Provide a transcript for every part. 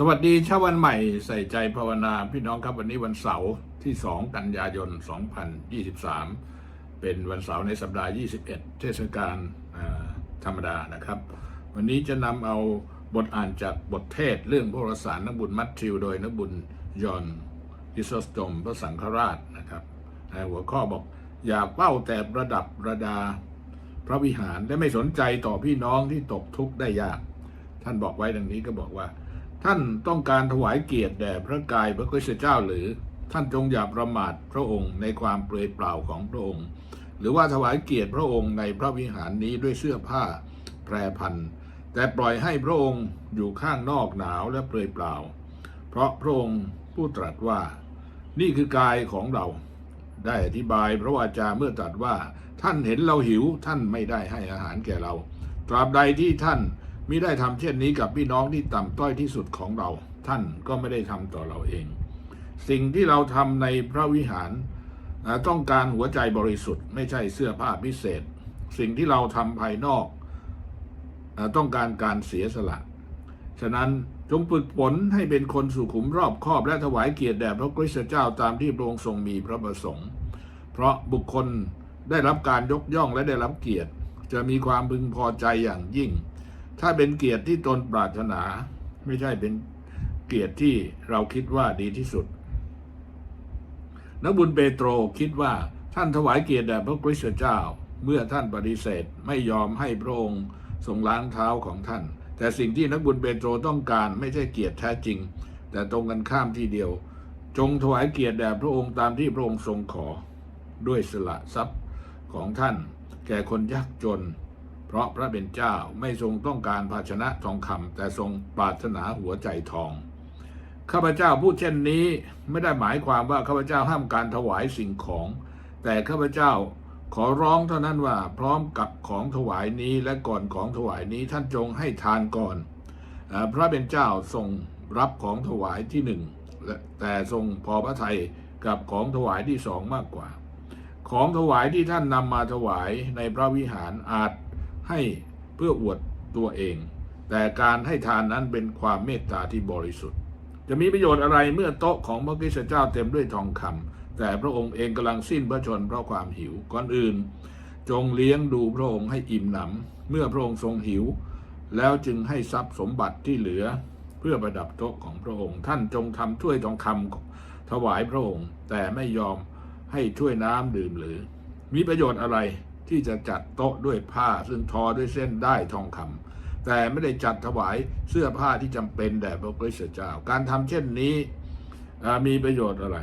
สวัสดีเช้าวันใหม่ใส่ใจภาวนาพี่น้องครับวันนี้วันเสาร์ที่ 2 กันยายน 2023 เป็นวันเสาร์ในสัปดาห์ 21 เทศกาลธรรมดานะครับ วันนี้จะนำเอาบทอ่านจากบทเทศเรื่องพระรสารนักบุญมัทธิวโดยนักบุญยอนอิสโสตมพระสังฆราชนะครับในหัวข้อบอกอย่าเป้าแต่ประดับประดาพระวิหารและไม่สนใจต่อพี่น้องที่ตกทุกข์ได้ยาก ท่านบอกไว้ดังนี้ก็บอกว่า ท่านต้องการถวายเกียรติแด่พระกายพระคริสตเจ้าหรือท่านจงอย่าประมาทพระองค์ในความเปลือยเปล่าของพระองค์ หรือว่าถวายเกียรติพระองค์ในพระวิหารนี้ด้วยเสื้อผ้าแพรพันแต่ปล่อยให้พระองค์อยู่ข้างนอกหนาวและเปลือยเปล่า เพราะพระองค์ผู้ตรัสว่า นี่คือกายของเรา ได้อธิบายพระวาจาเมื่อตรัสว่า ท่านเห็นเราหิวท่านไม่ได้ให้อาหารแก่เรา ตราบใดที่ท่าน มิได้ทำเช่นนี้กับพี่น้องที่ต่ำต้อยที่สุดของเรา ท่านก็ไม่ได้ทำต่อเราเอง สิ่งที่เราทำในพระวิหารต้องการหัวใจบริสุทธิ์ไม่ใช่เสื้อผ้าพิเศษ สิ่งที่เราทำภายนอก ต้องการการเสียสละ ฉะนั้นจงฝึกฝนให้เป็นคนสุขุมรอบคอบและถวายเกียรติแด่พระคริสตเจ้าตามที่พระองค์ทรงมีพระประสงค์ เพราะบุคคลได้รับการยกย่องและได้รับเกียรติ จะมีความพึงพอใจอย่างยิ่ง ถ้าเป็นเกียรติที่ตนปรารถนา ไม่ใช่เป็นเกียรติที่เราคิดว่าดีที่สุด นักบุญเปโตรคิดว่าท่านถวายเกียรติแด่พระคริสตเจ้า เมื่อท่านปฏิเสธไม่ยอมให้พระองค์ทรงล้างเท้าของท่าน แต่สิ่งที่นักบุญเปโตรต้องการไม่ใช่เกียรติแท้จริง แต่ตรงกันข้ามที่เดียว จงถวายเกียรติแด่พระองค์ตามที่พระองค์ทรงขอ ด้วยสละทรัพย์ของท่าน แก่คนยากจน เพราะพระเป็นเจ้าไม่ทรงต้องการภาชนะทองคำแต่ทรงปรารถนาหัวใจทอง ข้าพเจ้าพูดเช่นนี้ไม่ได้หมายความว่าข้าพเจ้าห้ามการถวายสิ่งของ แต่ข้าพเจ้าขอร้องเท่านั้นว่าพร้อมกับของถวายนี้และก่อนของถวายนี้ท่านจงให้ทานก่อน พระเป็นเจ้าทรงรับของถวายที่หนึ่งแต่ทรงพอพระทัยกับของถวายที่สองมากกว่า ของถวายที่ท่านนำมาถวายในพระวิหารอาจ ให้เพื่ออวดตัวเอง แต่การให้ทานนั้นเป็นความเมตตาที่บริสุทธิ์ จะมีประโยชน์อะไรเมื่อโต๊ะของพระคริสเจ้าเต็มด้วยทองคำแต่พระองค์เองกำลังสิ้นพระชนเพราะความหิวก่อนอื่น จงเลี้ยงดูพระองค์ให้อิ่มหนำเมื่อพระองค์ทรงหิว แล้วจึงให้ทรัพย์สมบัติที่เหลือ เพื่อประดับโต๊ะของพระองค์ ท่านจงทำถ้วยทองคำถวายพระองค์ แต่ไม่ยอมให้ถ้วยน้ำดื่มหรือ มีประโยชน์อะไร ที่จะจัดโต๊ะด้วยผ้าซึ่งทอด้วยเส้นได้ทองคำแต่ไม่ได้จัดถวายเสื้อผ้าที่จำเป็นแด่พระคริสตเจ้า การทำเช่นนี้มีประโยชน์อะไร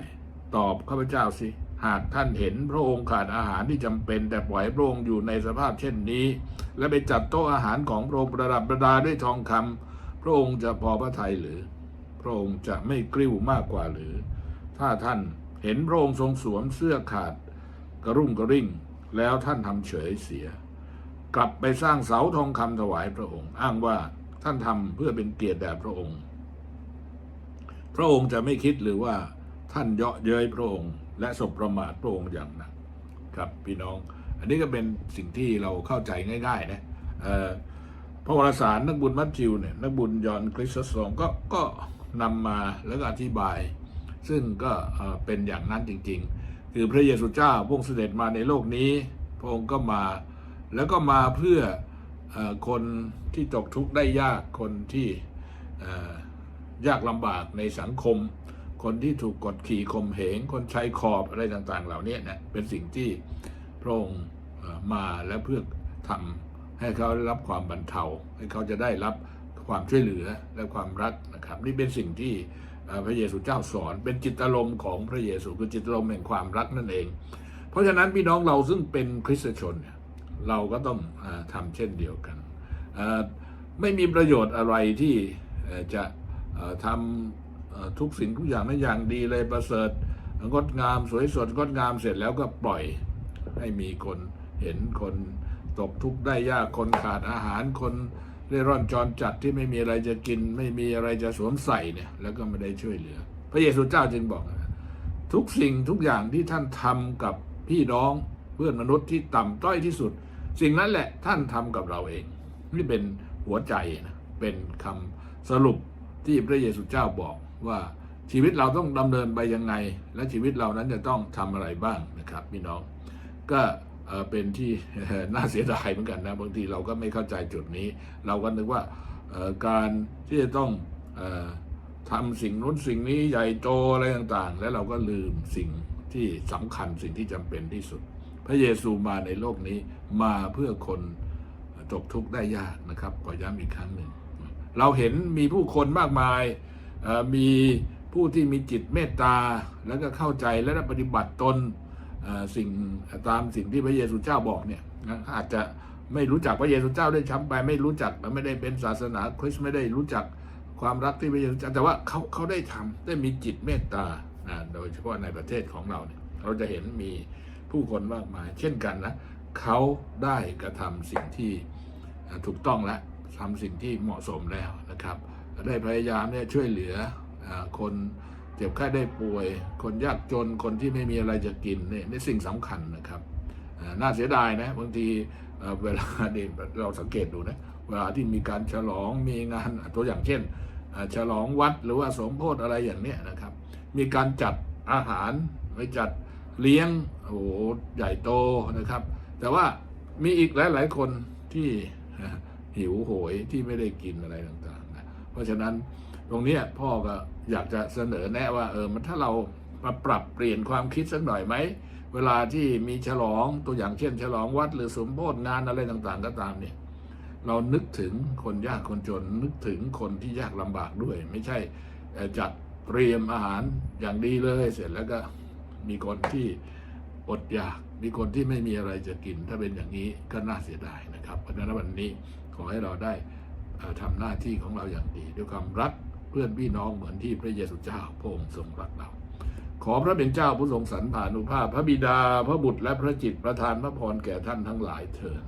ตอบข้าพเจ้าสิ หากท่านเห็นพระองค์ขาดอาหารที่จำเป็น แต่ปล่อยพระองค์อยู่ในสภาพเช่นนี้ และไปจัดโต๊ะอาหารของพระองค์ประดับประดาด้วยทองคำพระองค์จะพอพระทัยหรือ พระองค์จะไม่กริ้วมากกว่าหรือ ถ้าท่านเห็นพระองค์ทรงสวมเสื้อขาดกระรุ่งกระริ่ง แล้วท่านทำเฉยเสีย กลับไปสร้างเสาทองคำถวายพระองค์ อ้างว่าท่านทำเพื่อเป็นเกียรติแด่พระองค์ พระองค์จะไม่คิดหรือว่าท่านเยาะเย้ยพระองค์ และสบประมาทพระองค์อย่างหนักครับพี่น้อง อันนี้ก็เป็นสิ่งที่เราเข้าใจง่าย ๆ นะพระวรสารนักบุญมัทธิวเนี่ยนักบุญยอนคริสตสองก็ก็นำมาแล้วก็อธิบาย ซึ่งก็เป็นอย่างนั้นจริง ๆ คือพระเยซูเจ้าพระองค์เสด็จมาในโลกนี้ พระองค์ก็มา แล้วก็มาเพื่ออคนที่ตกทุกข์ได้ยากคนที่ยากลำบากในสังคม คนที่ถูกกดขี่ข่มเหงคนใช้ขอบอะไรต่างๆ เหล่านี้นะเป็นสิ่งที่พระองค์มาและเพื่อทำให้เขาได้รับความบรรเทา ให้เขาจะได้รับความช่วยเหลือและความรักนะครับ นี่เป็นสิ่งที่ พระเยซูเจ้าสอน เป็นจิตอารมณ์ของพระเยซูคือจิตอารมณ์แห่งความรักนั่นเอง เพราะฉะนั้นพี่น้องเราซึ่งเป็นคริสตชนเนี่ยเราก็ต้องอาทำเช่นเดียวกัน ไม่มีประโยชน์อะไรที่จะทำทุกสิ่งทุกอย่างนั้นอย่างดีเลยประเสริฐงดงามสวยสดงดงามเสร็จแล้วก็ปล่อยให้มีคนเห็นคนตกทุกข์ได้ยากคนขาดอาหารคน เร่ร่อนจรจัดที่ไม่มีอะไรจะกิน ไม่มีอะไรจะสวมใส่เนี่ย แล้วก็ไม่ได้ช่วยเหลือ พระเยซูเจ้าจึงบอกนะทุกสิ่งทุกอย่างที่ท่านทำกับพี่น้องเพื่อนมนุษย์ที่ต่ำต้อยที่สุด สิ่งนั้นแหละท่านทำกับเราเอง นี่เป็นหัวใจนะเป็นคำสรุปที่พระเยซูเจ้าบอกว่าชีวิตเราต้องดำเนินไปยังไง และชีวิตเรานั้นจะต้องทำอะไรบ้างนะครับ พี่น้อง ก็ เป็นที่น่าเสียดายเหมือนกันนะบางทีเราก็ไม่เข้าใจจุดนี้ เราก็นึกว่าการที่จะต้องออทำสิ่งนู้นสิ่งนี้ใหญ่โตอะไรต่างๆ แล้วเราก็ลืมสิ่งที่สำคัญสิ่งที่จำเป็นที่สุด พระเยซูมาในโลกนี้มาเพื่อคนตกทุกข์ได้ยากนะครับขอย้ำอีกครั้งหนึ่ง เราเห็นมีผู้คนมากมายมีผู้ที่มีจิตเมตตาแล้วก็เข้าใจและปฏิบัติตน สิ่งตามสิ่งที่พระเยซูเจ้าบอกเนี่ยอาจจะไม่รู้จักพระเยซูเจ้าได้วยช้ำไปไม่รู้จักไม่ได้เป็นศาสนาคริสต์ไม่ได้รู้จักความรักที่พระเยซูเจ้าแต่ว่าเขาเขาได้ทำได้มีจิตเมตตานะโดยเฉพาะในประเทศของเราเนี่ยเราจะเห็นมีผู้คนมากมาย เช่นกันนะเขาได้กระทำสิ่งที่ถูกต้องและทำสิ่งที่เหมาะสมแล้วนะครับ ได้พยายามเนี่ยช่วยเหลืออคน เจ็บไข้ได้ป่วย คนยากจนคนที่ไม่มีอะไรจะกินนี่นี่สิ่งสำคัญนะครับน่าเสียดายนะบางทีเวลาเนี่ยเราสังเกตดูนะเวลาที่มีการฉลองมีงานตัวอย่างเช่น ฉลองวัดหรือว่าสมโพธิอะไรอย่างเนี้ยนะครับ มีการจัดอาหารไปจัดเลี้ยงโอ้โหใหญ่โตนะครับ แต่ว่ามีอีกหลาย ๆ คนที่หิวโหยที่ไม่ได้กินอะไรต่างๆนะเพราะฉะนั้น ตรงนี้พ่อก็อยากจะเสนอแนะว่าเออมันถ้าเรามาปรับเปลี่ยนความคิดสักหน่อยไหม เวลาที่มีฉลองตัวอย่างเช่น ฉลองวัดหรือสมโภชงานอะไรต่างๆ ก็ตามเนี่ยเรานึกถึงคนยากคนจนนึกถึงคนที่ยากลำบากด้วย ไม่ใช่จัดเตรียมอาหารอย่างดีเลยเสร็จแล้วก็มีคนที่อดอยากมีคนที่ไม่มีอะไรจะกิน ถ้าเป็นอย่างนี้ก็น่าเสียดายนะครับเพราะฉะนั้นวันนี้ขอให้เราได้ทำหน้าที่ของเราอย่างดีด้วยความรัก พื่อนพี่น้องเหมือนที่พระเยซูเจ้าพระองค์ทรงรักเราขอพระเป็นเจ้าผู้ทรงสรรผานุภาพ พระบิดาพระบุตรและพระจิตประทานพระพรแก่ท่านทั้งหลายเถิด